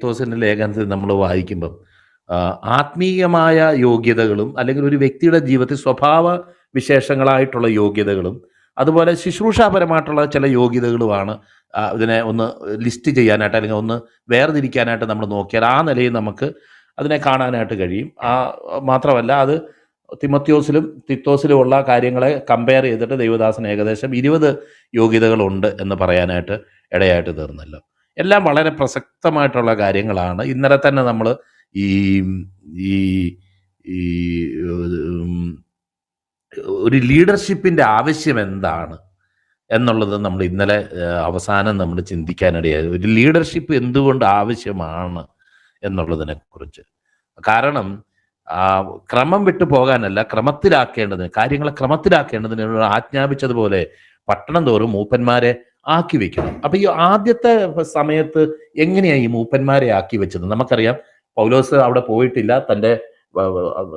തീത്തോസിന്റെ ലേഖനത്തിൽ നമ്മൾ വായിക്കുമ്പം ആത്മീയമായ യോഗ്യതകളും അല്ലെങ്കിൽ ഒരു വ്യക്തിയുടെ ജീവിതത്തിൽ സ്വഭാവ വിശേഷങ്ങളായിട്ടുള്ള യോഗ്യതകളും അതുപോലെ ശുശ്രൂഷാപരമായിട്ടുള്ള ചില യോഗ്യതകളുമാണ് ഇതിനെ ഒന്ന് ലിസ്റ്റ് ചെയ്യാനായിട്ട് അല്ലെങ്കിൽ ഒന്ന് വേർതിരിക്കാനായിട്ട് നമ്മൾ നോക്കിയാൽ ആ നിലയിൽ നമുക്ക് അതിനെ കാണാനായിട്ട് കഴിയും. ആ മാത്രമല്ല അത് തിമത്യോസിലും തിത്തോസിലുമുള്ള കാര്യങ്ങളെ കമ്പയർ ചെയ്തിട്ട് ദൈവദാസന് ഏകദേശം ഇരുപത് യോഗ്യതകളുണ്ട് എന്ന് പറയാനായിട്ട് ഇടയായിട്ട് തീർന്നല്ലോ. എല്ലാം വളരെ പ്രസക്തമായിട്ടുള്ള കാര്യങ്ങളാണ്. ഇന്നലെ തന്നെ നമ്മൾ ഈ ഈ ഈ ഒരു ലീഡർഷിപ്പിന്റെ ആവശ്യം എന്താണ് എന്നുള്ളത് നമ്മൾ ഇന്നലെ അവസാനം നമ്മൾ ചിന്തിക്കാനിടയായി. ഒരു ലീഡർഷിപ്പ് എന്തുകൊണ്ട് ആവശ്യമാണ് എന്നുള്ളതിനെ കുറിച്ച് കാരണം ക്രമം വിട്ടു പോകാനല്ല ക്രമത്തിലാക്കേണ്ടതിന് കാര്യങ്ങളെ ക്രമത്തിലാക്കേണ്ടതിന് ആജ്ഞാപിച്ചതുപോലെ പട്ടണം തോറും മൂപ്പന്മാരെ ആക്കി വെക്കണം അപ്പൊ ഈ ആദ്യത്തെ സമയത്ത് എങ്ങനെയാണ് ഈ മൂപ്പന്മാരെ ആക്കി വെച്ചത്? നമുക്കറിയാം പൗലോസ് അവിടെ പോയിട്ടില്ല. തന്റെ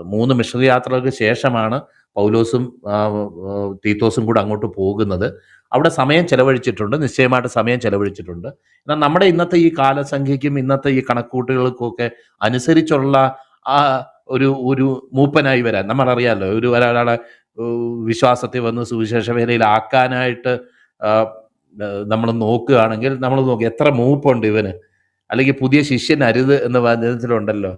മൂന്ന് മിഷണറി യാത്രകൾക്ക് ശേഷമാണ് പൗലോസും തീത്തോസും കൂടെ അങ്ങോട്ട് പോകുന്നത്. അവിടെ സമയം ചെലവഴിച്ചിട്ടുണ്ട്. നിശ്ചയമായിട്ട് സമയം ചെലവഴിച്ചിട്ടുണ്ട്. എന്നാൽ നമ്മുടെ ഇന്നത്തെ ഈ കാലസംഖ്യയ്ക്കും ഇന്നത്തെ ഈ കണക്കൂട്ടുകൾക്കൊക്കെ അനുസരിച്ചുള്ള ആ ഒരു ഒരു മൂപ്പനായി വരാൻ നമ്മളറിയാമല്ലോ ഒരു ഒരാളെ വിശ്വാസത്തിൽ വന്ന് സുവിശേഷ വേലയിലാക്കാനായിട്ട് നമ്മൾ നോക്കുകയാണെങ്കിൽ നമ്മൾ നോക്കി എത്ര മൂപ്പുണ്ട് ഇവന്. അല്ലെങ്കിൽ പുതിയ ശിഷ്യൻ അരുത് എന്ന് വചനത്തിലുണ്ടല്ലോ.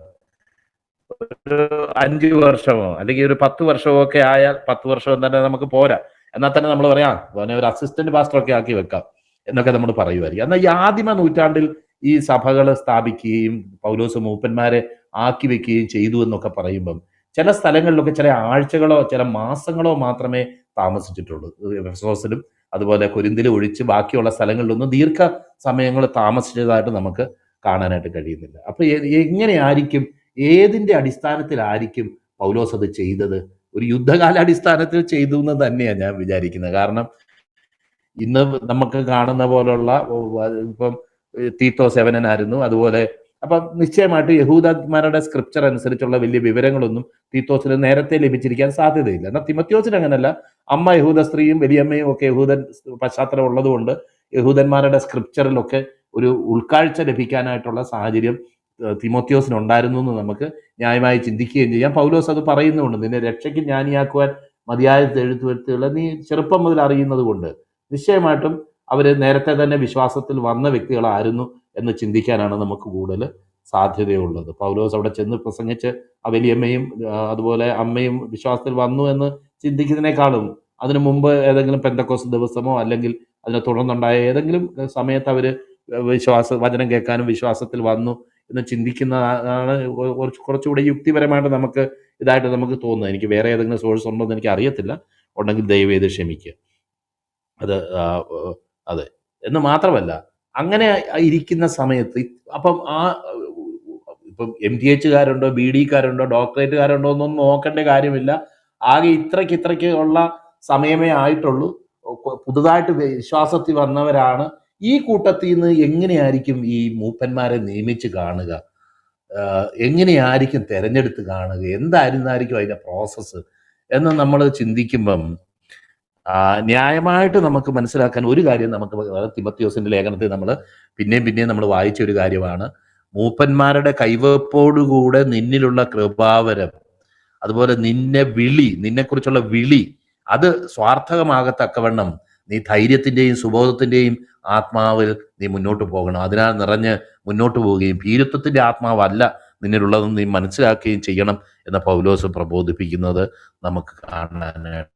ഒരു അഞ്ച് വർഷമോ അല്ലെങ്കിൽ ഒരു പത്ത് വർഷമോ ഒക്കെ ആയാൽ പത്ത് വർഷം തന്നെ നമുക്ക് പോരാ. എന്നാൽ തന്നെ നമ്മൾ പറയാം അവനെ ഒരു അസിസ്റ്റന്റ് പാസ്റ്റർ ഒക്കെ ആക്കി വെക്കാം എന്നൊക്കെ നമ്മൾ പറയുമായിരിക്കും. എന്നാൽ ഈ ആദിമ നൂറ്റാണ്ടിൽ ഈ സഭകൾ സ്ഥാപിക്കുകയും പൗലോസ് മൂപ്പന്മാരെ ആക്കി വെക്കുകയും ചെയ്തു എന്നൊക്കെ പറയുമ്പം ചില സ്ഥലങ്ങളിലൊക്കെ ചില ആഴ്ചകളോ ചില മാസങ്ങളോ മാത്രമേ താമസിച്ചിട്ടുള്ളൂ. എഫസോസിലും അതുപോലെ കുരിന്തിൽ ഒഴിച്ച് ബാക്കിയുള്ള സ്ഥലങ്ങളിലൊന്നും ദീർഘ സമയങ്ങൾ താമസിച്ചതായിട്ട് നമുക്ക് കാണാനായിട്ട് കഴിയുന്നില്ല. അപ്പൊ എ- എങ്ങനെയായിരിക്കും ഏതിന്റെ അടിസ്ഥാനത്തിലായിരിക്കും പൗലോസ് അത് ചെയ്തത്? ഒരു യുദ്ധകാലാടിസ്ഥാനത്തിൽ ചെയ്തു എന്ന് തന്നെയാണ് ഞാൻ വിചാരിക്കുന്നത്. കാരണം ഇന്ന് നമുക്ക് കാണുന്ന പോലുള്ള ഇപ്പം തീത്തോ സെവനനായിരുന്നു. അതുപോലെ അപ്പം നിശ്ചയമായിട്ട് യഹൂദന്മാരുടെ സ്ക്രിപ്ചർ അനുസരിച്ചുള്ള വലിയ വിവരങ്ങളൊന്നും തീത്തോസിന് നേരത്തെ ലഭിച്ചിരിക്കാൻ സാധ്യതയില്ല. എന്നാൽ തിമത്യോസിന് അങ്ങനല്ല. അമ്മ യഹൂദ സ്ത്രീയും വലിയമ്മയും ഒക്കെ യഹൂദൻ പശ്ചാത്തലം ഉള്ളതുകൊണ്ട് യഹൂദന്മാരുടെ സ്ക്രിപ്ചറിലൊക്കെ ഒരു ഉൾക്കാഴ്ച ലഭിക്കാനായിട്ടുള്ള സാഹചര്യം തിമോത്യോസിനുണ്ടായിരുന്നു എന്ന് നമുക്ക് ന്യായമായി ചിന്തിക്കുകയും ചെയ്യാം. പൗലോസ് അത് പറയുന്നുണ്ട്. നിന്നെ രക്ഷയ്ക്ക് ജ്ഞാനിയാക്കുവാൻ മതിയായ എഴുത്തുവരുത്തുകളെ നീ ചെറുപ്പം മുതൽ അറിയുന്നത് കൊണ്ട്. നിശ്ചയമായിട്ടും അവർ നേരത്തെ തന്നെ വിശ്വാസത്തിൽ വന്ന വ്യക്തികളായിരുന്നു എന്ന് ചിന്തിക്കാനാണ് നമുക്ക് കൂടുതൽ സാധ്യതയുള്ളത്. പൗലോസ് അവിടെ ചെന്ന് പ്രസംഗിച്ച് ആ വലിയമ്മയും അതുപോലെ അമ്മയും വിശ്വാസത്തിൽ വന്നു എന്ന് ചിന്തിക്കുന്നതിനേക്കാളും അതിനു മുമ്പ് ഏതെങ്കിലും പെന്തക്കോസ് ദിവസമോ അല്ലെങ്കിൽ അതിനെ തുടർന്നുണ്ടായ ഏതെങ്കിലും സമയത്ത് അവർ വിശ്വാസ വചനം കേൾക്കാനും വിശ്വാസത്തിൽ വന്നു എന്ന് ചിന്തിക്കുന്നതാണ് കുറച്ച് കുറച്ചുകൂടെ യുക്തിപരമായിട്ട് നമുക്ക് ഇതായിട്ട് നമുക്ക് തോന്നുന്നത്. എനിക്ക് വേറെ ഏതെങ്കിലും സോഴ്സ് ഉണ്ടോ എന്ന് എനിക്ക് അറിയത്തില്ല ഉണ്ടെങ്കിൽ ദയവേത് ക്ഷമിക്കുക. അത് അതെ. എന്ന് മാത്രമല്ല അങ്ങനെ ഇരിക്കുന്ന സമയത്ത് അപ്പം ആ ഇപ്പം എം ടി എച്ചുകാരുണ്ടോ ബി ഡിക്കാരുണ്ടോ ഡോക്ടറേറ്റുകാരുണ്ടോ എന്നൊന്നും നോക്കേണ്ട കാര്യമില്ല. ആകെ ഇത്രയ്ക്ക് ഇത്രയ്ക്ക് ഉള്ള സമയമേ ആയിട്ടുള്ളൂ. പുതുതായിട്ട് വിശ്വാസത്തിൽ വന്നവരാണ്. ഈ കൂട്ടത്തിൽ നിന്ന് എങ്ങനെയായിരിക്കും ഈ മൂപ്പന്മാരെ നിയമിച്ച് കാണുക? എങ്ങനെയായിരിക്കും തെരഞ്ഞെടുത്ത് കാണുക? എന്തായിരുന്നായിരിക്കും അതിന്റെ പ്രോസസ്സ്? എന്ന് നമ്മൾ ചിന്തിക്കുമ്പം ന്യായമായിട്ട് നമുക്ക് മനസ്സിലാക്കാൻ ഒരു കാര്യം നമുക്ക് തിമത്യോസിന്റെ ലേഖനത്തിൽ നമ്മൾ പിന്നെയും പിന്നെയും നമ്മൾ വായിച്ച ഒരു കാര്യമാണ് മൂപ്പന്മാരുടെ കൈവപ്പോടുകൂടെ നിന്നിലുള്ള കൃപാവരം അതുപോലെ നിന്നെ വിളി നിന്നെക്കുറിച്ചുള്ള വിളി അത് സ്വാർത്ഥകമാകത്തക്കവണ്ണം നീ ധൈര്യത്തിന്റെയും സുബോധത്തിന്റെയും ആത്മാവിൽ നീ മുന്നോട്ട് പോകണം അതിനാൽ നിറഞ്ഞ് മുന്നോട്ട് പോവുകയും ഭീരുത്വത്തിന്റെ ആത്മാവല്ല നിന്നിലുള്ളതെന്ന് നീ മനസ്സിലാക്കുകയും ചെയ്യണം എന്ന പൗലോസ് പ്രബോധിപ്പിക്കുന്നത് നമുക്ക് കാണാനായിട്ട്.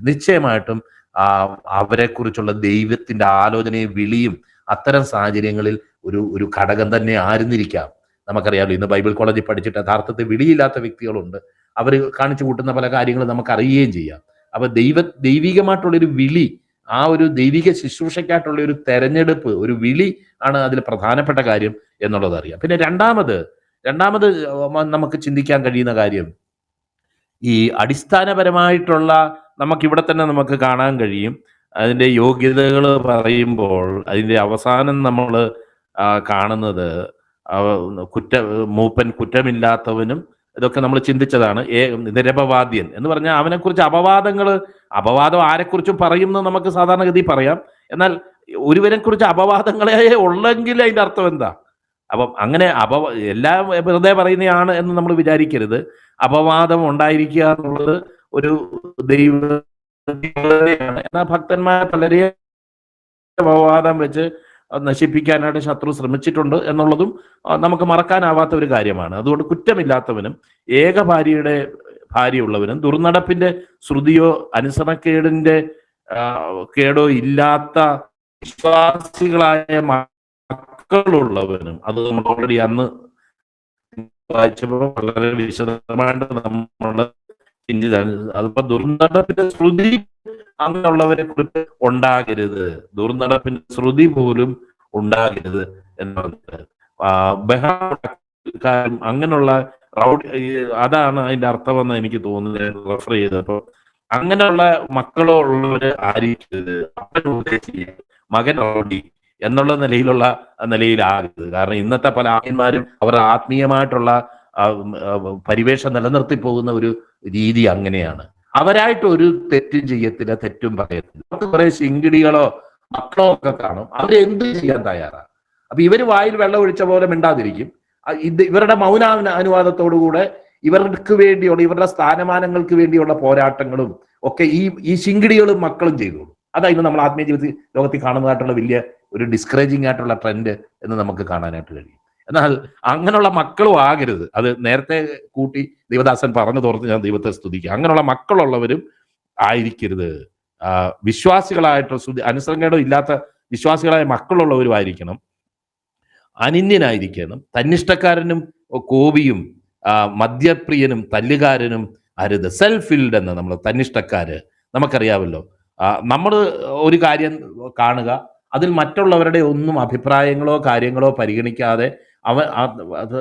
നിശ്ചയമായിട്ടും ആ അവരെക്കുറിച്ചുള്ള ദൈവത്തിന്റെ ആലോചനയും വിളിയും അത്തരം സാഹചര്യങ്ങളിൽ ഒരു ഒരു ഘടകം തന്നെ ആയിരുന്നിരിക്കാം. നമുക്കറിയാമല്ലോ ഇന്ന് ബൈബിൾ കോളേജിൽ പഠിച്ചിട്ട് യഥാർത്ഥത്തിൽ വിളിയില്ലാത്ത വ്യക്തികളുണ്ട്. അവർ കാണിച്ചു കൂട്ടുന്ന പല കാര്യങ്ങളും നമുക്ക് അറിയുകയും ചെയ്യാം. അപ്പൊ ദൈവ ദൈവികമായിട്ടുള്ളൊരു വിളി ആ ഒരു ദൈവിക ശുശ്രൂഷയ്ക്കായിട്ടുള്ള ഒരു തെരഞ്ഞെടുപ്പ് ഒരു വിളി ആണ് അതിൽ പ്രധാനപ്പെട്ട കാര്യം എന്നുള്ളത് അറിയാം. പിന്നെ രണ്ടാമത് രണ്ടാമത് നമുക്ക് ചിന്തിക്കാൻ കഴിയുന്ന കാര്യം ഈ അടിസ്ഥാനപരമായിട്ടുള്ള നമുക്കിവിടെ തന്നെ നമുക്ക് കാണാൻ കഴിയും. അതിന്റെ യോഗ്യതകൾ പറയുമ്പോൾ അതിന്റെ അവസാനം നമ്മൾ കാണുന്നത് കുറ്റ മൂപ്പൻ കുറ്റമില്ലാത്തവനും ഇതൊക്കെ നമ്മൾ ചിന്തിച്ചതാണ്. ഏ നിരപവാദ്യൻ എന്ന് പറഞ്ഞാൽ അവനെക്കുറിച്ച് അപവാദങ്ങൾ അപവാദം ആരെക്കുറിച്ചും പറയും എന്ന് നമുക്ക് സാധാരണഗതി പറയാം. എന്നാൽ ഒരുവനെ കുറിച്ച് അപവാദങ്ങളെ ഉള്ളെങ്കിൽ അതിന്റെ അർത്ഥം എന്താ? അപ്പം അങ്ങനെ അപ എല്ലാം വെറുതെ പറയുന്നതാണ് എന്ന് നമ്മൾ വിചാരിക്കരുത്. അപവാദം ഉണ്ടായിരിക്കുക എന്നുള്ളത് ഒരു ദൈവ. എന്നാൽ ഭക്തന്മാരെ പലരെ അപവാദം വെച്ച് നശിപ്പിക്കാനായിട്ട് ശത്രു ശ്രമിച്ചിട്ടുണ്ട് എന്നുള്ളതും നമുക്ക് മറക്കാനാവാത്ത ഒരു കാര്യമാണ് അതുകൊണ്ട് കുറ്റമില്ലാത്തവനും ഏക ഭാര്യയുടെ ഭാര്യയുള്ളവനും ദുർനടപ്പിന്റെ ശ്രുതിയോ അനുസരണക്കേടിന്റെ കേടോ ഇല്ലാത്ത വിശ്വാസികളായ മക്കളുള്ളവനും അത് നമ്മൾ ഓൾറെഡി അന്ന് വായിച്ചപ്പോൾ വളരെ വിശദമായിട്ട് നമ്മൾ ചിന്തിച്ചാണ് അതിപ്പോ ദുർനടപ്പിന്റെ ശ്രുതി അങ്ങനെയുള്ളവരെ കുറിച്ച് ഉണ്ടാകരുത്. ദുർനടപ്പിന്റെ ശ്രുതി പോലും ഉണ്ടാകരുത് എന്നുള്ളത് ആ, ബഹളം അങ്ങനെയുള്ള റൗഡി അതാണ് അതിന്റെ അർത്ഥമെന്ന് എനിക്ക് തോന്നുന്നത്. റെഫർ ചെയ്തപ്പോ അങ്ങനെയുള്ള മക്കളോ ഉള്ളവര് ആയിരിക്കരുത്. അപ്പൻ ഉദ്ദേശിക്കുക മകൻ റൗഡി എന്നുള്ള നിലയിലുള്ള നിലയിലാകരുത്. കാരണം ഇന്നത്തെ പല ആന്മാരും അവർ ആത്മീയമായിട്ടുള്ള പരിവേഷം നിലനിർത്തി പോകുന്ന ഒരു രീതി അങ്ങനെയാണ്. അവരായിട്ട് ഒരു തെറ്റും ചെയ്യത്തില്ല തെറ്റും പറയത്തില്ല. അവർക്ക് കുറെ ശിങ്കിടികളോ മക്കളോ ഒക്കെ കാണും. അവരെന്ത് ചെയ്യാൻ തയ്യാറാണ് അപ്പൊ ഇവർ വായിൽ വെള്ളം ഒഴിച്ച പോലെ മിണ്ടാതിരിക്കും. ഇത് ഇവരുടെ മൗന അനുവാദത്തോടുകൂടെ ഇവർക്ക് വേണ്ടിയുള്ള ഇവരുടെ സ്ഥാനമാനങ്ങൾക്ക് വേണ്ടിയുള്ള പോരാട്ടങ്ങളും ഒക്കെ ഈ ഈ ശിങ്കിടികളും മക്കളും ചെയ്തോളൂ. അതായിരുന്നു നമ്മൾ ആത്മീയ ജീവിതത്തിൽ ലോകത്തിൽ കാണുന്നതായിട്ടുള്ള വലിയ ഒരു ഡിസ്കറേജിംഗ് ആയിട്ടുള്ള ട്രെൻഡ് എന്ന് നമുക്ക് കാണാനായിട്ട് കഴിയും. എന്നാൽ അങ്ങനെയുള്ള മക്കളും ആകരുത്. അത് നേരത്തെ കൂട്ടി ദൈവദാസൻ പറഞ്ഞു തോർത്ത് ഞാൻ ദൈവത്തെ സ്തുതിക്കുക അങ്ങനെയുള്ള മക്കളുള്ളവരും ആയിരിക്കരുത്. ആ, വിശ്വാസികളായിട്ട് സ്തുതി അനുസരണക്കേടോ ഇല്ലാത്ത വിശ്വാസികളായ മക്കളുള്ളവരും ആയിരിക്കണം. അനിന്യനായിരിക്കണം. തന്നിഷ്ടക്കാരനും കോപിയും മദ്യപ്രിയനും തല്ലുകാരനും അരുത്. സെൽഫ് ഫിൽഡ് എന്ന് നമ്മൾ തന്നിഷ്ടക്കാര്. നമുക്കറിയാമല്ലോ. നമ്മൾ ഒരു കാര്യം കാണുക അതിൽ മറ്റുള്ളവരുടെ ഒന്നും അഭിപ്രായങ്ങളോ കാര്യങ്ങളോ പരിഗണിക്കാതെ അവ അത്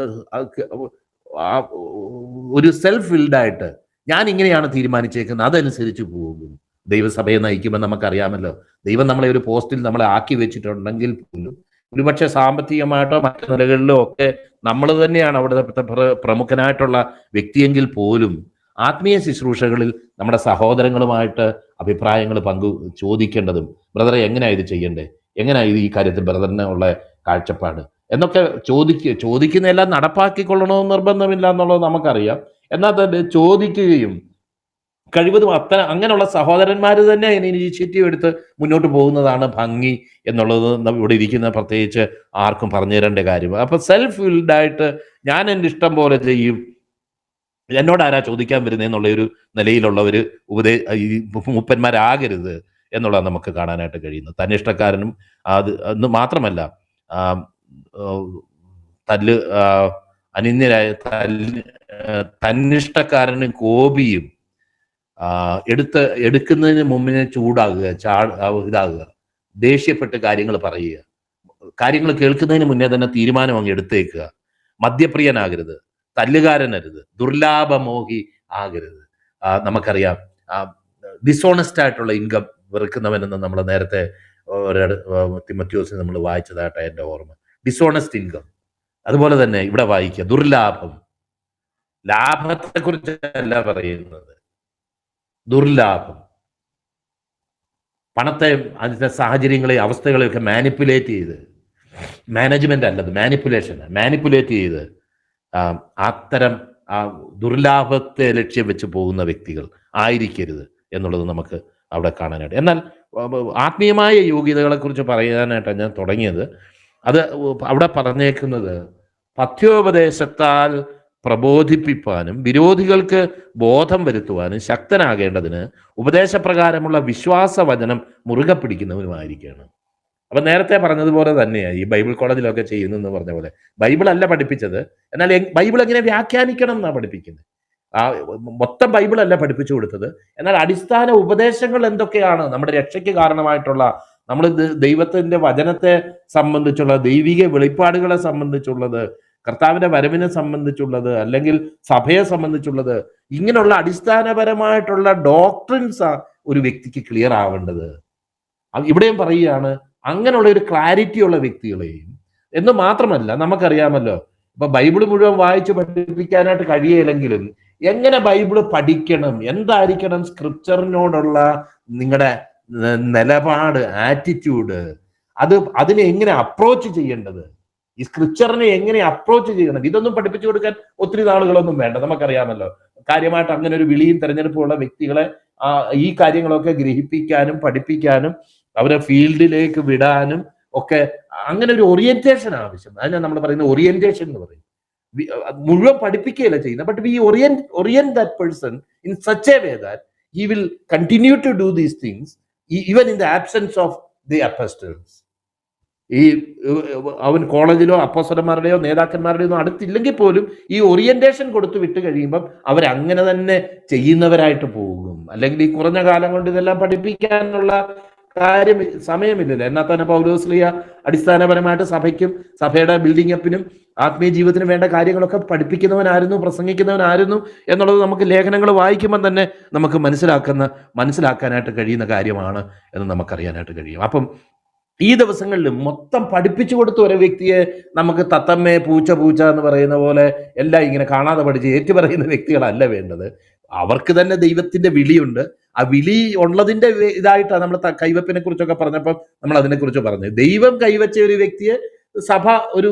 ഒരു സെൽഫ് ഫിൽഡായിട്ട് ഞാൻ ഇങ്ങനെയാണ് തീരുമാനിച്ചേക്കുന്നത് അതനുസരിച്ച് പോകും. ദൈവസഭയെ നയിക്കുമ്പോൾ നമുക്കറിയാമല്ലോ ദൈവം നമ്മളെ ഒരു പോസ്റ്റിൽ നമ്മളെ ആക്കി വെച്ചിട്ടുണ്ടെങ്കിൽ പോലും ഒരുപക്ഷെ സാമ്പത്തികമായിട്ടോ മറ്റു നിലകളിലോ ഒക്കെ നമ്മൾ തന്നെയാണ് അവിടെ പ്ര- പ്രമുഖനായിട്ടുള്ള വ്യക്തിയെങ്കിൽ പോലും ആത്മീയ ശുശ്രൂഷകളിൽ നമ്മുടെ സഹോദരങ്ങളുമായിട്ട് അഭിപ്രായങ്ങൾ പങ്കു ചോദിക്കേണ്ടതും ബ്രദറെ എങ്ങനെയാണ് ഇത് ചെയ്യണ്ടേ? എങ്ങനെയാണ് ഇത് ഈ കാര്യത്തിൽ ബ്രദറിനുള്ള കാഴ്ചപ്പാട്? എന്നൊക്കെ ചോദിക്കുക ചോദിക്കുന്നതെല്ലാം നടപ്പാക്കിക്കൊള്ളണമെന്ന് നിർബന്ധമില്ല എന്നുള്ളത് നമുക്കറിയാം. എന്നാൽ തന്നെ ചോദിക്കുകയും കഴിവതും അത്ര അങ്ങനെയുള്ള സഹോദരന്മാർ തന്നെ അതിന് ഇനിഷ്യേറ്റീവ് എടുത്ത് മുന്നോട്ട് പോകുന്നതാണ് ഭംഗി എന്നുള്ളത് ഇവിടെ ഇരിക്കുന്ന പ്രത്യേകിച്ച് ആർക്കും പറഞ്ഞു തരേണ്ട കാര്യം. അപ്പൊ സെൽഫ് ഫിൽഡായിട്ട് ഞാൻ എന്റെ ഇഷ്ടം പോലെ ചെയ്യും. എന്നോട് ആരാ ചോദിക്കാൻ വരുന്നതെന്നുള്ള ഒരു നിലയിലുള്ള ഒരു ഉപദേ ഈ മുപ്പന്മാരാകരുത് എന്നുള്ളത് നമുക്ക് കാണാനായിട്ട് കഴിയുന്നത്. തന്നിഷ്ടക്കാരനും അത് മാത്രമല്ല തല്ല് അനിന്യരായ തല്ല് തന്നിഷ്ടക്കാരനും കോപിയും എടുത്ത് എടുക്കുന്നതിന് മുമ്പിനെ ചൂടാകുക ചാ ഇതാകുക ദേഷ്യപ്പെട്ട് കാര്യങ്ങൾ പറയുക. കാര്യങ്ങൾ കേൾക്കുന്നതിന് മുന്നേ തന്നെ തീരുമാനം അങ്ങ് എടുത്തേക്കുക. മദ്യപ്രിയനാകരുത് തല്ലുകാരനരുത് ദുർലാഭമോഹി ആകരുത്. നമുക്കറിയാം ഡിസോണസ്റ്റ് ആയിട്ടുള്ള ഇൻകം വെറുക്കുന്നവനെന്ന് നമ്മൾ നേരത്തെ ഒരു തിമത്യോസിന് നമ്മൾ വായിച്ചതായിട്ട് എന്റെ ഓർമ്മ. ഡിസോണസ്റ്റ് ഇൻകം അതുപോലെ തന്നെ ഇവിടെ വായിക്കുക ദുർലാഭം. ലാഭത്തെ കുറിച്ചല്ല പറയുന്നത്. ദുർലാഭം. പണത്തെ അതിന്റെ സാഹചര്യങ്ങളെ അവസ്ഥകളെയൊക്കെ മാനിപ്പുലേറ്റ് ചെയ്ത് മാനേജ്മെന്റ് അല്ലത് മാനിപ്പുലേഷൻ മാനിപ്പുലേറ്റ് ചെയ്ത് അത്തരം ആ ദുർലാഭത്തെ ലക്ഷ്യം വെച്ച് പോകുന്ന വ്യക്തികൾ ആയിരിക്കരുത് എന്നുള്ളത് നമുക്ക് അവിടെ കാണാനായിട്ട്. എന്നാൽ ആത്മീയമായ യോഗ്യതകളെ കുറിച്ച് പറയാനായിട്ടാണ് ഞാൻ തുടങ്ങിയത്. അത് അവിടെ പറഞ്ഞേക്കുന്നത് പഥ്യോപദേശത്താൽ പ്രബോധിപ്പിക്കാനും വിരോധികൾക്ക് ബോധം വരുത്തുവാനും ശക്തനാകേണ്ടതിന് ഉപദേശപ്രകാരമുള്ള വിശ്വാസവചനം മുറുകെ പിടിക്കുന്നവനുമായിരിക്കുകയാണ് അപ്പൊ നേരത്തെ പറഞ്ഞതുപോലെ തന്നെയാണ് ഈ ബൈബിൾ കോളേജിലൊക്കെ ചെയ്യുന്നെന്ന് പറഞ്ഞ പോലെ. ബൈബിൾ അല്ല പഠിപ്പിച്ചത്. എന്നാൽ ബൈബിൾ എങ്ങനെ വ്യാഖ്യാനിക്കണം എന്നാണ് പഠിപ്പിക്കുന്നത്? ആ മൊത്തം ബൈബിൾ അല്ല പഠിപ്പിച്ചു കൊടുത്തത്. എന്നാൽ അടിസ്ഥാന ഉപദേശങ്ങൾ എന്തൊക്കെയാണ്? നമ്മുടെ രക്ഷയ്ക്ക് കാരണമായിട്ടുള്ള നമ്മൾ ദൈവത്തിന്റെ വചനത്തെ സംബന്ധിച്ചുള്ള ദൈവിക വെളിപ്പാടുകളെ സംബന്ധിച്ചുള്ളത് കർത്താവിന്റെ വരവിനെ സംബന്ധിച്ചുള്ളത് അല്ലെങ്കിൽ സഭയെ സംബന്ധിച്ചുള്ളത് ഇങ്ങനെയുള്ള അടിസ്ഥാനപരമായിട്ടുള്ള ഡോക്ട്രിൻസ് ഒരു വ്യക്തിക്ക് ക്ലിയർ ആവേണ്ടത്. ഇവിടെയും പറയുകയാണ് അങ്ങനെയുള്ള ഒരു ക്ലാരിറ്റി ഉള്ള വ്യക്തികളെയും. എന്ന് മാത്രമല്ല നമുക്കറിയാമല്ലോ ഇപ്പൊ ബൈബിൾ മുഴുവൻ വായിച്ച് പഠിപ്പിക്കാനായിട്ട് കഴിയില്ലെങ്കിലും എങ്ങനെ ബൈബിൾ പഠിക്കണം എന്തായിരിക്കണം സ്ക്രിപ്ചറിനോടുള്ള നിങ്ങളുടെ നിലപാട് ആറ്റിറ്റ്യൂഡ് അത് അതിനെ എങ്ങനെ അപ്രോച്ച് ചെയ്യേണ്ടത്? ഈ സ്ക്രിപ്ചറിനെ എങ്ങനെ അപ്രോച്ച് ചെയ്യണം? ഇതൊന്നും പഠിപ്പിച്ചു കൊടുക്കാൻ ഒത്തിരി നാളുകളൊന്നും വേണ്ട. നമുക്കറിയാമല്ലോ. കാര്യമായിട്ട് അങ്ങനെ ഒരു വിളിയും തെരഞ്ഞെടുപ്പുള്ള വ്യക്തികളെ ഈ കാര്യങ്ങളൊക്കെ ഗ്രഹിപ്പിക്കാനും പഠിപ്പിക്കാനും അവരെ ഫീൽഡിലേക്ക് വിടാനും ഒക്കെ അങ്ങനെ ഒരു ഓറിയന്റേഷൻ ആവശ്യം. അതിനാണ് നമ്മൾ പറയുന്നത് ഓറിയന്റേഷൻ എന്ന് പറയും. മുഴുവൻ പഠിപ്പിക്കുകയല്ല ചെയ്യുന്നത്. But we orient that person in such a way that he will continue to do these things even in the absence of the apostles ഈ അവൻ കോളേജിലോ അപ്പോസലന്മാരുടെയോ നേതാക്കന്മാരുടെയോ ഒന്നും അടുത്തില്ലെങ്കിൽ പോലും ഈ ഓറിയന്റേഷൻ കൊടുത്ത് വിട്ട് കഴിയുമ്പം അവരങ്ങനെ തന്നെ ചെയ്യുന്നവരായിട്ട് പോകും. അല്ലെങ്കിൽ ഈ കുറഞ്ഞ കാലം കൊണ്ട് ഇതെല്ലാം പഠിപ്പിക്കാനുള്ള കാര്യം സമയമില്ലല്ലോ. എന്നാൽ തന്നെ പൗലോസ്ലിയ അടിസ്ഥാനപരമായിട്ട് സഭയ്ക്കും സഭയുടെ ബിൽഡിംഗ് അപ്പിനും ആത്മീയ ജീവിതത്തിനും വേണ്ട കാര്യങ്ങളൊക്കെ പഠിപ്പിക്കുന്നവനായിരുന്നു പ്രസംഗിക്കുന്നവനായിരുന്നു എന്നുള്ളത് നമുക്ക് ലേഖനങ്ങൾ വായിക്കുമ്പോൾ തന്നെ നമുക്ക് മനസ്സിലാക്കുന്ന മനസ്സിലാക്കാനായിട്ട് കഴിയുന്ന കാര്യമാണ് എന്ന് നമുക്കറിയാനായിട്ട് കഴിയും. അപ്പം ഈ ദിവസങ്ങളിൽ മൊത്തം പഠിപ്പിച്ചു കൊടുത്ത ഒരു വ്യക്തിയെ നമുക്ക് തത്തമ്മേ പൂച്ച പൂച്ച എന്ന് പറയുന്ന പോലെ എല്ലാം ഇങ്ങനെ കാണാതെ പഠിച്ച് ഏറ്റു പറയുന്ന വ്യക്തികളല്ല വേണ്ടത്. അവർക്ക് തന്നെ ദൈവത്തിന്റെ വിളിയുണ്ട്. ആ വിളി ഉള്ളതിന്റെ ഇതായിട്ടാണ് നമ്മൾ കൈവപ്പിനെ കുറിച്ചൊക്കെ പറഞ്ഞപ്പോൾ നമ്മൾ അതിനെക്കുറിച്ച് പറഞ്ഞത്. ദൈവം കൈവച്ച ഒരു വ്യക്തിയെ സഭ ഒരു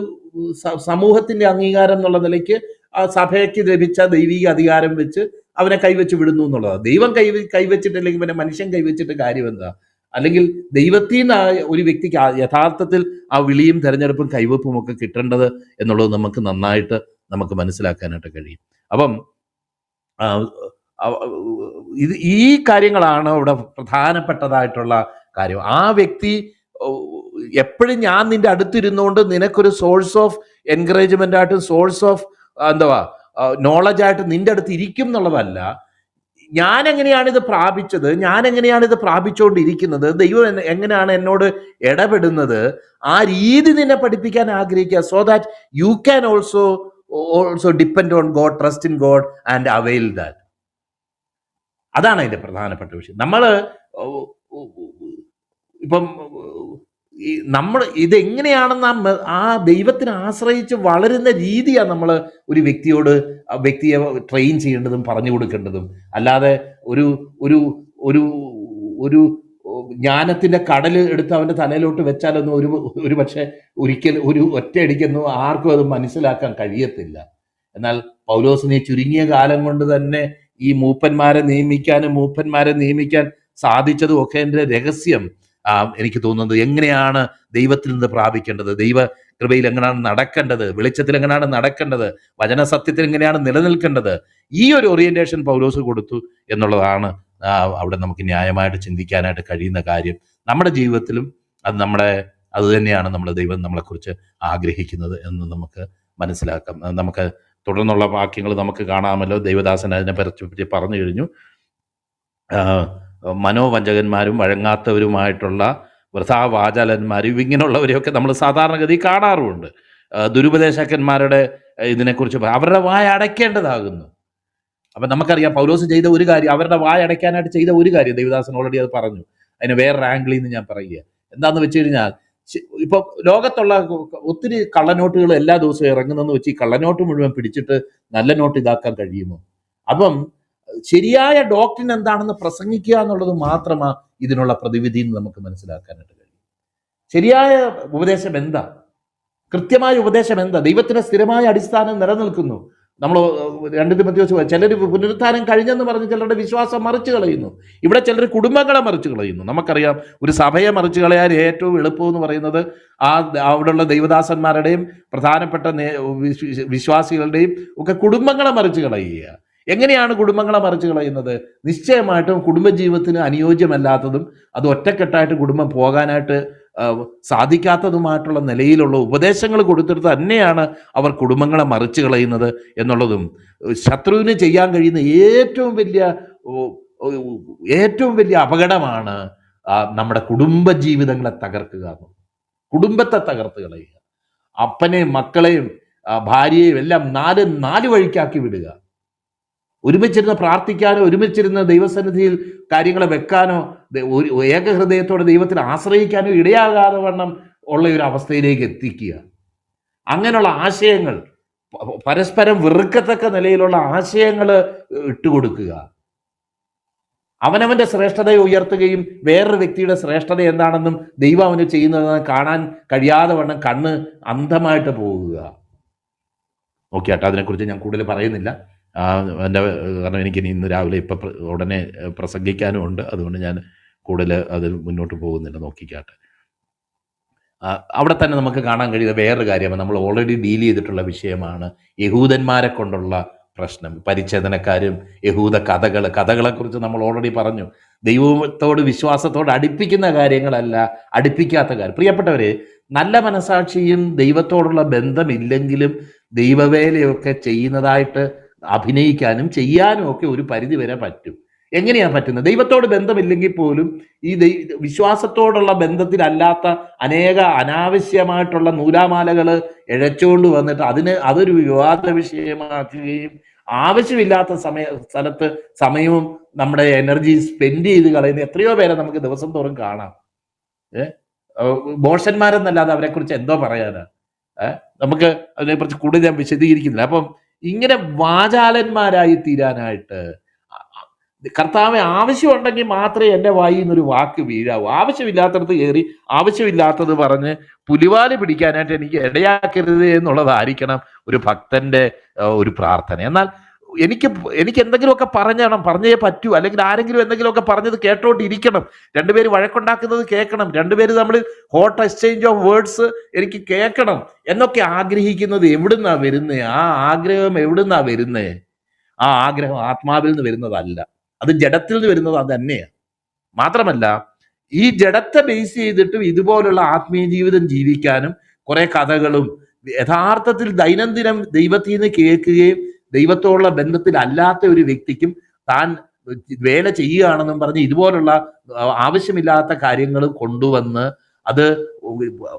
സമൂഹത്തിന്റെ അംഗീകാരം എന്നുള്ള നിലയ്ക്ക് ആ സഭയ്ക്ക് ലഭിച്ച ദൈവിക അധികാരം വെച്ച് അവനെ കൈവച്ച് വിടുന്നു എന്നുള്ളതാണ്. ദൈവം കൈ കൈവച്ചിട്ടില്ലെങ്കിൽ പിന്നെ മനുഷ്യൻ കൈവച്ചിട്ട് കാര്യം എന്താ? അല്ലെങ്കിൽ ദൈവത്തിൽ നിന്ന് ഒരു വ്യക്തിക്ക് യഥാർത്ഥത്തിൽ ആ വിളിയും തെരഞ്ഞെടുപ്പും കൈവപ്പും ഒക്കെ കിട്ടേണ്ടത് എന്നുള്ളത് നമുക്ക് നന്നായിട്ട് നമുക്ക് മനസ്സിലാക്കാനായിട്ട് കഴിയും. അപ്പം ഇത് ഈ കാര്യങ്ങളാണ് ഇവിടെ പ്രധാനപ്പെട്ടതായിട്ടുള്ള കാര്യം. ആ വ്യക്തി എപ്പോഴും ഞാൻ നിന്റെ അടുത്തിരുന്നുകൊണ്ട് നിനക്കൊരു സോഴ്സ് ഓഫ് എൻകറേജ്മെന്റ് ആയിട്ടും സോഴ്സ് ഓഫ് എന്താ നോളജ് ആയിട്ട് നിന്റെ അടുത്ത് ഇരിക്കും എന്നുള്ളതല്ല. ഞാൻ എങ്ങനെയാണ് ഇത് പ്രാപിച്ചത്? ഞാൻ എങ്ങനെയാണ് ഇത് പ്രാപിച്ചുകൊണ്ടിരിക്കുന്നത് ദൈവം എങ്ങനെയാണ് എന്നോട് ഇടപെടുന്നത്? ആ രീതി നിന്നെ പഠിപ്പിക്കാൻ ആഗ്രഹിക്കുക. So that you can also also depend on God trust in God and avail that അതാണ് അതിന്റെ പ്രധാനപ്പെട്ട വിഷയം. നമ്മൾ ഇപ്പം നമ്മൾ ഇതെങ്ങനെയാണെന്ന് ആ ദൈവത്തിനെ ആശ്രയിച്ച് വളരുന്ന രീതിയാണ് നമ്മൾ ഒരു വ്യക്തിയോട് വ്യക്തിയെ ട്രെയിൻ ചെയ്യേണ്ടതും പറഞ്ഞു കൊടുക്കേണ്ടതും. അല്ലാതെ ഒരു ഒരു ഒരു ഒരു ജ്ഞാനത്തിന്റെ കടൽ എടുത്ത് അവന്റെ തലയിലോട്ട് വെച്ചാലൊന്നും ഒരു ഒരു പക്ഷേ ഒരിക്കൽ ഒരു ഒറ്റയടിക്കൊന്നും ആർക്കും അത് മനസ്സിലാക്കാൻ കഴിയത്തില്ല. എന്നാൽ പൗലോസിനെ ചുരുങ്ങിയ കാലം കൊണ്ട് തന്നെ ഈ മൂപ്പന്മാരെ നിയമിക്കാനും മൂപ്പന്മാരെ നിയമിക്കാൻ സാധിച്ചതും ഒക്കെ എന്റെ രഹസ്യം എനിക്ക് തോന്നുന്നത് എങ്ങനെയാണ് ദൈവത്തിൽ നിന്ന് പ്രാപിക്കേണ്ടത്? ദൈവ കൃപയിൽ എങ്ങനെയാണ് നടക്കേണ്ടത്? വെളിച്ചത്തിൽ എങ്ങനെയാണ് നടക്കേണ്ടത്? വചന സത്യത്തിൽ എങ്ങനെയാണ് നിലനിൽക്കേണ്ടത്? ഈ ഒരു ഓറിയന്റേഷൻ പൗലോസ് കൊടുത്തു എന്നുള്ളതാണ് അവിടെ നമുക്ക് ന്യായമായിട്ട് ചിന്തിക്കാനായിട്ട് കഴിയുന്ന കാര്യം. നമ്മുടെ ജീവിതത്തിലും അത് നമ്മുടെ അത് തന്നെയാണ് നമ്മുടെ ദൈവം നമ്മളെക്കുറിച്ച് ആഗ്രഹിക്കുന്നത് എന്ന് നമുക്ക് മനസ്സിലാക്കാം. നമുക്ക് തുടർന്നുള്ള വാക്യങ്ങൾ നമുക്ക് കാണാമല്ലോ. ദൈവദാസൻ അതിനെ പറ്റി പറഞ്ഞു കഴിഞ്ഞു. മനോവഞ്ചകന്മാരും വഴങ്ങാത്തവരുമായിട്ടുള്ള വൃഥാവാചാലന്മാരും ഇങ്ങനെയുള്ളവരെയൊക്കെ നമ്മൾ സാധാരണഗതി കാണാറുമുണ്ട്. ദുരുപദേശക്കന്മാരുടെ ഇതിനെക്കുറിച്ച് അവരുടെ വായ അടയ്ക്കേണ്ടതാകുന്നു. അപ്പം നമുക്കറിയാം പൗലോസ് ചെയ്ത ഒരു കാര്യം അവരുടെ വായ അടയ്ക്കാനായിട്ട് ചെയ്ത ഒരു കാര്യം ദേവദാസൻ ഓൾറെഡി അത് പറഞ്ഞു. അതിന് വേറെ ആംഗിളിൽ നിന്ന് ഞാൻ പറയുക എന്താണെന്ന് വെച്ച് കഴിഞ്ഞാൽ ഇപ്പൊ ലോകത്തുള്ള ഒത്തിരി കള്ളനോട്ടുകൾ എല്ലാ ദിവസവും ഇറങ്ങുന്നെന്ന് വെച്ച് ഈ കള്ളനോട്ട് മുഴുവൻ പിടിച്ചിട്ട് നല്ല നോട്ട് ഇതാക്കാൻ കഴിയുമോ? അപ്പം ശരിയായ ഡോക്ടറിൻ എന്താണെന്ന് പ്രസംഗിക്കുക എന്നുള്ളത് മാത്രമാണ് ഇതിനുള്ള പ്രതിവിധി എന്ന് നമുക്ക് മനസ്സിലാക്കാനായിട്ട് കഴിയും. ശരിയായ ഉപദേശം എന്താ? കൃത്യമായ ഉപദേശം എന്താ? ദൈവത്തിന്റെ സ്ഥിരമായ അടിസ്ഥാനം നിലനിൽക്കുന്നു. നമ്മൾ രണ്ട് തിമത്യോസ് ചിലർ പുനരുത്ഥാനം കഴിഞ്ഞെന്ന് പറഞ്ഞ് ചിലരുടെ വിശ്വാസം മറിച്ച് കളയുന്നു. ഇവിടെ ചിലർ കുടുംബങ്ങളെ മറിച്ച് കളയുന്നു. നമുക്കറിയാം ഒരു സഭയെ മറിച്ച് കളയാൻ ഏറ്റവും എളുപ്പം എന്ന് പറയുന്നത് ആ അവിടെയുള്ള ദൈവദാസന്മാരുടെയും പ്രധാനപ്പെട്ട വിശ്വാസികളുടെയും ഒക്കെ കുടുംബങ്ങളെ മറിച്ച് കളയുക. എങ്ങനെയാണ് കുടുംബങ്ങളെ മറിച്ച് കളയുന്നത്? നിശ്ചയമായിട്ടും കുടുംബജീവിതത്തിന് അനുയോജ്യമല്ലാത്തതും അത് ഒറ്റക്കെട്ടായിട്ട് കുടുംബം പോകാനായിട്ട് സാധിക്കാത്തതുമായിട്ടുള്ള നിലയിലുള്ള ഉപദേശങ്ങൾ കൊടുത്തിട്ട് തന്നെയാണ് അവർ കുടുംബങ്ങളെ മറിച്ച് കളയുന്നത് എന്നുള്ളതും. ശത്രുവിന് ചെയ്യാൻ കഴിയുന്ന ഏറ്റവും വലിയ ഏറ്റവും വലിയ അപകടമാണ് നമ്മുടെ കുടുംബ ജീവിതങ്ങളെ തകർക്കുക. കുടുംബത്തെ തകർത്ത് കളയുക. അപ്പനെയും മക്കളെയും ഭാര്യയും എല്ലാം നാല് നാല് വഴിക്കാക്കി വിടുക. ഒരുമിച്ചിരുന്ന് പ്രാർത്ഥിക്കാനോ ഒരുമിച്ചിരുന്ന് ദൈവസന്നിധിയിൽ കാര്യങ്ങളെ വെക്കാനോ ഏകഹൃദയത്തോടെ ദൈവത്തിൽ ആശ്രയിക്കാനോ ഇടയാകാതെ വണ്ണം ഉള്ള ഒരു അവസ്ഥയിലേക്ക് എത്തിക്കുക. അങ്ങനെയുള്ള ആശയങ്ങൾ പരസ്പരം വെറുക്കത്തക്ക നിലയിലുള്ള ആശയങ്ങൾ ഇട്ടുകൊടുക്കുക. അവനവന്റെ ശ്രേഷ്ഠതയെ ഉയർത്തുകയും വേറൊരു വ്യക്തിയുടെ ശ്രേഷ്ഠത എന്താണെന്നും ദൈവം അവന് ചെയ്യുന്നതെന്ന് കാണാൻ കഴിയാതെ വണ്ണം കണ്ണ് അന്ധമായിട്ട് പോവുക ഓക്കെ അതിനെക്കുറിച്ച് ഞാൻ കൂടുതൽ പറയുന്നില്ല. എന്റെ കാരണം എനിക്ക് ഇനി ഇന്ന് രാവിലെ ഇപ്പം ഉടനെ പ്രസംഗിക്കാനും ഉണ്ട് അതുകൊണ്ട് ഞാൻ കൂടുതൽ അത് മുന്നോട്ട് പോകുന്നില്ല. നോക്കിക്കാട്ടെ. അവിടെ തന്നെ നമുക്ക് കാണാൻ കഴിയുന്ന വേറൊരു കാര്യമാണ്. നമ്മൾ ഓൾറെഡി ഡീൽ ചെയ്തിട്ടുള്ള വിഷയമാണ് യഹൂദന്മാരെ കൊണ്ടുള്ള പ്രശ്നം. പരിച്ഛേദനക്കാരും യഹൂദ കഥകൾ കഥകളെക്കുറിച്ച് നമ്മൾ ഓൾറെഡി പറഞ്ഞു. ദൈവത്തോട് വിശ്വാസത്തോട് അടുപ്പിക്കുന്ന കാര്യങ്ങളല്ല അടുപ്പിക്കാത്ത കാര്യം. പ്രിയപ്പെട്ടവരെ നല്ല മനസാക്ഷിയും ദൈവത്തോടുള്ള ബന്ധമില്ലെങ്കിലും ദൈവവേലയൊക്കെ ചെയ്യുന്നതായിട്ട് അഭിനയിക്കാനും ചെയ്യാനും ഒക്കെ ഒരു പരിധി വരെ പറ്റും. എങ്ങനെയാ പറ്റുന്നത്? ദൈവത്തോട് ബന്ധമില്ലെങ്കിൽ പോലും ഈ ദൈ വിശ്വാസത്തോടുള്ള ബന്ധത്തിലല്ലാത്ത അനേക അനാവശ്യമായിട്ടുള്ള നൂലാമാലകൾ ഇഴച്ചുകൊണ്ട് വന്നിട്ട് അതിന് അതൊരു വിവാദ വിഷയമാക്കുകയും ആവശ്യമില്ലാത്ത സമയ സ്ഥലത്ത് സമയവും നമ്മുടെ എനർജി സ്പെൻഡ് ചെയ്ത് കളയുന്ന എത്രയോ പേരെ നമുക്ക് ദിവസം തോറും കാണാം. ഏഹ് അവരെ കുറിച്ച് എന്തോ പറയാനാ? ഏഹ് നമുക്ക് അതിനെക്കുറിച്ച് കൂടുതൽ ഞാൻ വിശദീകരിക്കുന്നില്ല. അപ്പം ഇങ്ങനെ വാചാലന്മാരായി തീരാനായിട്ട് കർത്താവ് ആവശ്യമുണ്ടെങ്കിൽ മാത്രമേ എന്റെ വായിൽ നിന്നൊരു വാക്ക് വീഴാവൂ. ആവശ്യമില്ലാത്തടത്ത് കയറി ആവശ്യമില്ലാത്തത് പറഞ്ഞ് പുലിവാൽ പിടിക്കാനായിട്ട് എനിക്ക് ഇടയാക്കരുത് എന്നുള്ളതായിരിക്കണം ഒരു ഭക്തന്റെ ഒരു പ്രാർത്ഥന. എന്നാൽ എനിക്ക് എനിക്ക് എന്തെങ്കിലുമൊക്കെ പറഞ്ഞണം പറഞ്ഞേ പറ്റൂ. അല്ലെങ്കിൽ ആരെങ്കിലും എന്തെങ്കിലുമൊക്കെ പറഞ്ഞത് കേട്ടോണ്ടിരിക്കണം. രണ്ടുപേര് വഴക്കുണ്ടാക്കുന്നത് കേൾക്കണം. രണ്ടുപേര് നമ്മൾ ഹോട്ട് എക്സ്ചേഞ്ച് ഓഫ് വേർഡ്സ് എനിക്ക് കേൾക്കണം എന്നൊക്കെ ആഗ്രഹിക്കുന്നത് എവിടുന്നാ വരുന്നത് ആ ആഗ്രഹം എവിടുന്നാ വരുന്നേ? ആ ആഗ്രഹം ആത്മാവിൽ നിന്ന് വരുന്നതല്ല. അത് ജഡത്തിൽ നിന്ന് വരുന്നത് അത് തന്നെയാണ് മാത്രമല്ല ഈ ജഡത്തെ ബേസ് ചെയ്തിട്ടും ഇതുപോലുള്ള ആത്മീയ ജീവിതം ജീവിക്കാനും കുറെ കഥകളും യഥാർത്ഥത്തിൽ ദൈനംദിനം ദൈവത്തിൽ നിന്ന് കേൾക്കുകയും ദൈവത്തോടുള്ള ബന്ധത്തിലല്ലാത്ത ഒരു വ്യക്തിക്കും താൻ വേല ചെയ്യുകയാണെന്നും പറഞ്ഞ് ഇതുപോലുള്ള ആവശ്യമില്ലാത്ത കാര്യങ്ങൾ കൊണ്ടുവന്ന് അത്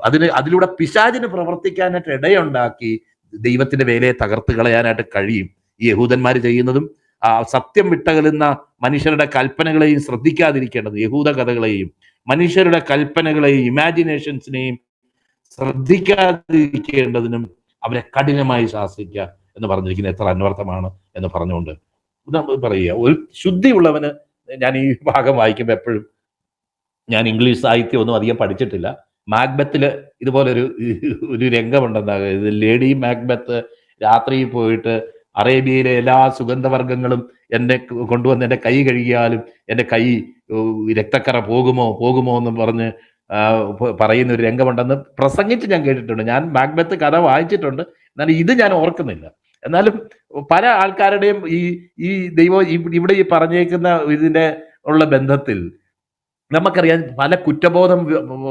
അതിന് അതിലൂടെ പിശാചിന് പ്രവർത്തിക്കാനായിട്ട് ഇടയുണ്ടാക്കി ദൈവത്തിന്റെ വേലയെ തകർത്ത് കളയാനായിട്ട് കഴിയും. ഈ യഹൂദന്മാർ ചെയ്യുന്നതും ആ സത്യം വിട്ടകലുന്ന മനുഷ്യരുടെ കൽപ്പനകളെയും ശ്രദ്ധിക്കാതിരിക്കേണ്ടത് യഹൂദ കഥകളെയും മനുഷ്യരുടെ കൽപ്പനകളെയും ഇമാജിനേഷൻസിനെയും ശ്രദ്ധിക്കാതിരിക്കേണ്ടതിനും അവരെ കഠിനമായി ശാസിക്കുക. എന്ന് പറഞ്ഞിരിക്കുന്നത് എത്ര അന്വർത്ഥമാണ് എന്ന് പറഞ്ഞുകൊണ്ട് നമ്മൾ പറയുക ഒരു ശുദ്ധിയുള്ളവന് ഞാൻ ഈ ഭാഗം വായിക്കുമ്പോൾ എപ്പോഴും ഞാൻ ഇംഗ്ലീഷ് സാഹിത്യം ഒന്നും അധികം പഠിച്ചിട്ടില്ല. മാഗ്ബത്തിൽ ഇതുപോലൊരു ഒരു രംഗമുണ്ടെന്നാ ഇത് ലേഡി മാഗ്ബത്ത് രാത്രിയിൽ പോയിട്ട് അറേബ്യയിലെ എല്ലാ സുഗന്ധവർഗങ്ങളും എന്നെ കൊണ്ടുവന്ന് എന്റെ കൈ കഴുകിയാലും എന്റെ കൈ രക്തക്കറ പോകുമോ പോകുമോ എന്ന് പറഞ്ഞ് പറയുന്ന ഒരു രംഗമുണ്ടെന്ന് പ്രസംഗിച്ച് ഞാൻ കേട്ടിട്ടുണ്ട്. ഞാൻ മാഗ്ബത്ത് കഥ വായിച്ചിട്ടുണ്ട്. എന്നാൽ ഇത് ഞാൻ ഓർക്കുന്നില്ല. എന്നാലും പല ആൾക്കാരുടെയും ഈ ഈ ദൈവം ഇവിടെ ഈ പറഞ്ഞേക്കുന്ന ഇതിന്റെ ഉള്ള ബന്ധത്തിൽ നമുക്കറിയാം പല കുറ്റബോധം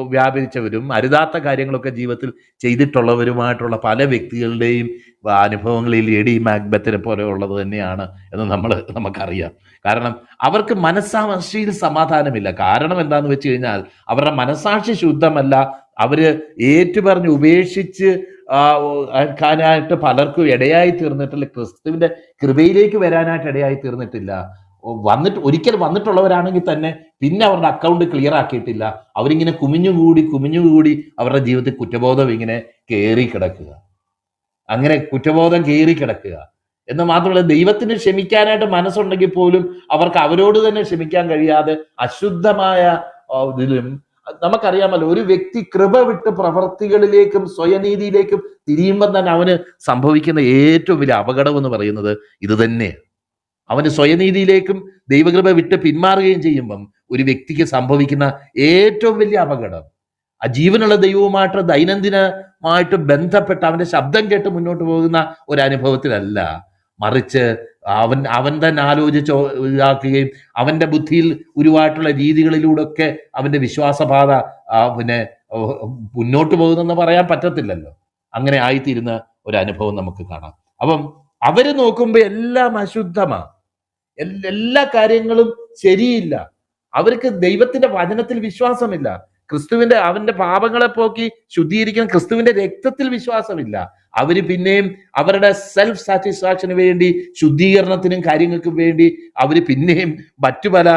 വ്യാപരിച്ചവരും അരുതാത്ത കാര്യങ്ങളൊക്കെ ജീവിതത്തിൽ ചെയ്തിട്ടുള്ളവരുമായിട്ടുള്ള പല വ്യക്തികളുടെയും അനുഭവങ്ങളിൽ എടി മാക്ബത്തിനെ പോലെ ഉള്ളത് തന്നെയാണ് എന്ന് നമ്മൾ നമുക്കറിയാം. കാരണം അവർക്ക് മനസ്സാക്ഷിയിൽ സമാധാനമില്ല. കാരണം എന്താണെന്ന് വെച്ച് കഴിഞ്ഞാൽ അവരുടെ മനസ്സാക്ഷി ശുദ്ധമല്ല. അവർ ഏറ്റുപറഞ്ഞ് ഉപേക്ഷിച്ച് ആ, ആക്കാനായിട്ട് പലർക്കും ഇടയായി തീർന്നിട്ടില്ല. ക്രിസ്തുവിന്റെ കൃപയിലേക്ക് വരാനായിട്ട് ഇടയായി തീർന്നിട്ടില്ല. വന്നിട്ട് ഒരിക്കൽ വന്നിട്ടുള്ളവരാണെങ്കിൽ തന്നെ പിന്നെ അവരുടെ അക്കൗണ്ട് ക്ലിയർ ആക്കിയിട്ടില്ല. അവരിങ്ങനെ കുമിഞ്ഞുകൂടി കുമിഞ്ഞുകൂടി അവരുടെ ജീവിതത്തിൽ കുറ്റബോധം ഇങ്ങനെ കയറി കിടക്കുക. അങ്ങനെ കുറ്റബോധം കയറി കിടക്കുക. എന്ന് മാത്രമല്ല ദൈവത്തിന് ക്ഷമിക്കാനായിട്ട് മനസ്സുണ്ടെങ്കിൽ പോലും അവർക്ക് അവരോട് തന്നെ ക്ഷമിക്കാൻ കഴിയാതെ അശുദ്ധമായ ഇതിലും നമുക്കറിയാമല്ലോ ഒരു വ്യക്തി കൃപ വിട്ട് പ്രവർത്തികളിലേക്കും സ്വയനീതിയിലേക്കും തിരിയുമ്പോൾ തന്നെ അവന് സംഭവിക്കുന്ന ഏറ്റവും വലിയ അപകടം എന്ന് പറയുന്നത് ഇത് തന്നെയാണ്. അവന് സ്വയനീതിയിലേക്കും ദൈവകൃപ വിട്ട് പിന്മാറുകയും ചെയ്യുമ്പം ഒരു വ്യക്തിക്ക് സംഭവിക്കുന്ന ഏറ്റവും വലിയ അപകടം. ആ ജീവനുള്ള ദൈവവുമായിട്ട് ദൈനംദിനമായിട്ട് ബന്ധപ്പെട്ട് അവന്റെ ശബ്ദം കേട്ട് മുന്നോട്ട് പോകുന്ന ഒരു അനുഭവത്തിലല്ല മറിച്ച് അവൻ അവൻ തന്നെ ആലോചിച്ച് ഇതാക്കുകയും അവന്റെ ബുദ്ധിയിൽ ഉരുവായിട്ടുള്ള രീതികളിലൂടെയൊക്കെ അവന്റെ വിശ്വാസപാത പിന്നെ മുന്നോട്ട് പോകുന്നെന്ന് പറയാൻ പറ്റത്തില്ലല്ലോ. അങ്ങനെ ആയിത്തീരുന്ന ഒരു അനുഭവം നമുക്ക് കാണാം. അപ്പം അവർ നോക്കുമ്പോൾ എല്ലാം അശുദ്ധമാണ് എല്ലാ കാര്യങ്ങളും ശരിയില്ല. അവർക്ക് ദൈവത്തിന്റെ വചനത്തിൽ വിശ്വാസമില്ല. ക്രിസ്തുവിന്റെ അവന്റെ പാപങ്ങളെ പോക്കി ശുദ്ധീകരിക്കുന്ന ക്രിസ്തുവിന്റെ രക്തത്തിൽ വിശ്വാസമില്ല. അവർ പിന്നെയും അവരുടെ സെൽഫ് സാറ്റിസ്ഫാക്ഷന് വേണ്ടി ശുദ്ധീകരണത്തിനും കാര്യങ്ങൾക്കും വേണ്ടി അവർ പിന്നെയും മറ്റു പല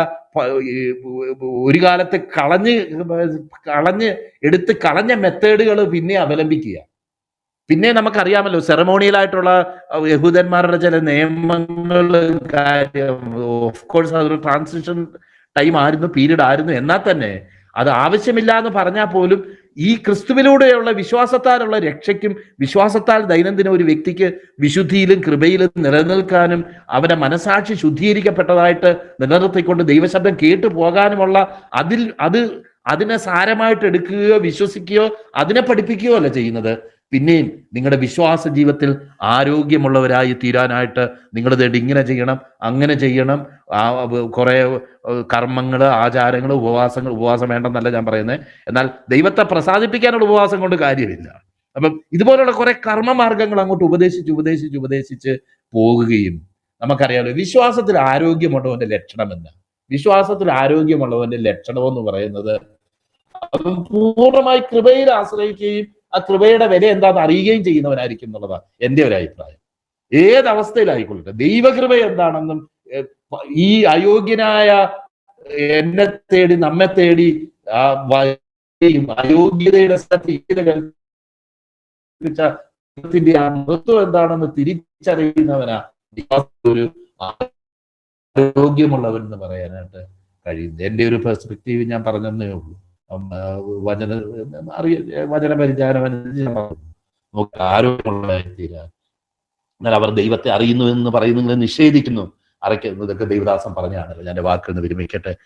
ഒരു കാലത്ത് കളഞ്ഞ് കളഞ്ഞ് എടുത്ത് കളഞ്ഞ മെത്തേഡുകൾ പിന്നെ അവലംബിക്കുക. പിന്നെ നമുക്കറിയാമല്ലോ സെറമോണിയലായിട്ടുള്ള യഹൂദന്മാരുടെ ചില നിയമങ്ങൾ ഓഫ് കോഴ്സ് അതൊരു ട്രാൻസിഷൻ ടൈം ആയിരുന്നു പീരീഡ് ആയിരുന്നു. എന്നാൽ തന്നെ അത് ആവശ്യമില്ല എന്ന് പറഞ്ഞാൽ പോലും ഈ ക്രിസ്തുവിലൂടെയുള്ള വിശ്വാസത്താലുള്ള രക്ഷയ്ക്കും വിശ്വാസത്താൽ ദൈനംദിന ഒരു വ്യക്തിക്ക് വിശുദ്ധിയിലും കൃപയിലും നിലനിൽക്കാനും അവരെ മനസാക്ഷി ശുദ്ധീകരിക്കപ്പെട്ടതായിട്ട് നിലനിർത്തിക്കൊണ്ട് ദൈവശബ്ദം കേട്ടു പോകാനുമുള്ള അതിൽ അത് അതിനെ സാരമായിട്ട് എടുക്കുകയോ വിശ്വസിക്കുകയോ അതിനെ പഠിപ്പിക്കുകയോ അല്ല ചെയ്യുന്നത്. പിന്നെയും നിങ്ങളുടെ വിശ്വാസ ജീവിതത്തിൽ ആരോഗ്യമുള്ളവരായി തീരാനായിട്ട് നിങ്ങൾ തേടി ഇങ്ങനെ ചെയ്യണം അങ്ങനെ ചെയ്യണം ആ കുറെ കർമ്മങ്ങൾ ആചാരങ്ങൾ ഉപവാസങ്ങൾ ഉപവാസം വേണ്ടെന്നല്ല ഞാൻ പറയുന്നത് എന്നാൽ ദൈവത്തെ പ്രസാദിപ്പിക്കാനുള്ള ഉപവാസം കൊണ്ട് കാര്യമില്ല. അപ്പം ഇതുപോലുള്ള കുറെ കർമ്മമാർഗങ്ങൾ അങ്ങോട്ട് ഉപദേശിച്ച് ഉപദേശിച്ച് ഉപദേശിച്ച് പോകുകയും നമുക്കറിയാമല്ലോ വിശ്വാസത്തിൽ ആരോഗ്യമുള്ളവന്റെ ലക്ഷണം എന്ന് വിശ്വാസത്തിൽ ആരോഗ്യമുള്ളവന്റെ ലക്ഷണം എന്ന് പറയുന്നത് പൂർണമായി കൃപയിൽ ആശ്രയിക്കുകയും ആ കൃപയുടെ വില എന്താണെന്ന് അറിയുകയും ചെയ്യുന്നവനായിരിക്കും എന്നുള്ളതാണ് എന്റെ ഒരു അഭിപ്രായം. ഏതവസ്ഥയിലായിക്കൊള്ളട്ടെ? ദൈവകൃപ എന്താണെന്നും ഈ അയോഗ്യനായ എന്നെ തേടി നമ്മെ തേടി ആ അയോഗ്യതയുടെ സ്ഥലത്ത് ആ മഹത്വം എന്താണെന്ന് തിരിച്ചറിയുന്നവനാ ഒരു ആരോഗ്യമുള്ളവൻ എന്ന് പറയാനായിട്ട് കഴിയുന്നത്. എന്റെ ഒരു പെർസ്പെക്റ്റീവ് ഞാൻ പറഞ്ഞതേ ഉള്ളൂ. വചന അറിയ വചന പരിചാരം. നമുക്ക് ആരോഗ്യമുള്ളതായി തീരാൻ എന്നാൽ അവർ ദൈവത്തെ അറിയുന്നു എന്ന് പറയുന്നത് നിഷേധിക്കുന്നു. അറയ്ക്കുന്നതൊക്കെ ദൈവദാസം പറഞ്ഞാണല്ലോ ഞാൻ വാക്കുകൾ വിരമിക്കട്ടെ.